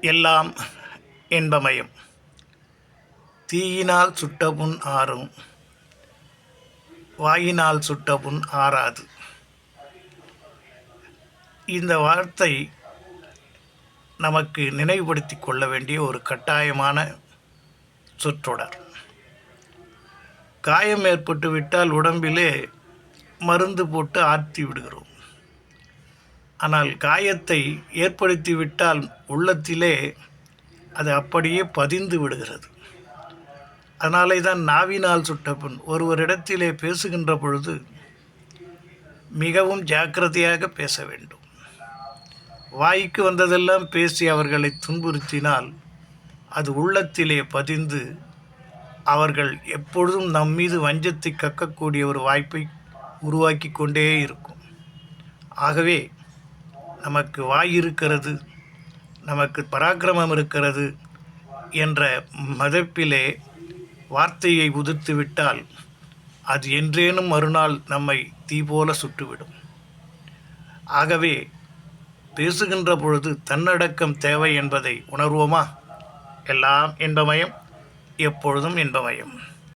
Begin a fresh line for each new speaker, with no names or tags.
எல்லாம் இன்பமயம். தீயினால் சுட்ட புண் ஆறும் வாயினால் சுட்ட புண் ஆறாது. இந்த வார்த்தை நமக்கு நினைவுபடுத்தி கொள்ள வேண்டிய ஒரு கட்டாயமான சொற்றொடர். காயம் ஏற்பட்டு விட்டால் உடம்பிலே மருந்து போட்டு ஆற்றி விடுகிறோம். ஆனால் காயத்தை ஏற்படுத்திவிட்டால் உள்ளத்திலே அது அப்படியே பதிந்து விடுகிறது. அதனாலே தான் நாவினால் சுட்ட ஒருவரிடத்திலே பேசுகின்ற பொழுது மிகவும் ஜாக்கிரதையாக பேச வேண்டும். வாய்க்கு வந்ததெல்லாம் பேசி அவர்களை துன்புறுத்தினால் அது உள்ளத்திலே பதிந்து அவர்கள் எப்பொழுதும் நம் மீது வஞ்சத்தை கக்கக்கூடிய ஒரு வாய்ப்பை உருவாக்கி கொண்டே இருக்கும். ஆகவே நமக்கு வாய் இருக்கிறது நமக்கு பராக்கிரமம் இருக்கிறது என்ற மதப்பிலே வார்த்தையை உதிர்த்துவிட்டால் அது என்றேனும் மறுநாள் நம்மை தீ போல சுட்டுவிடும். ஆகவே பேசுகின்ற பொழுது தன்னடக்கம் தேவை என்பதை உணர்வோமா? எல்லாம் இன்பமயம் எப்பொழுதும் இன்பமயம்.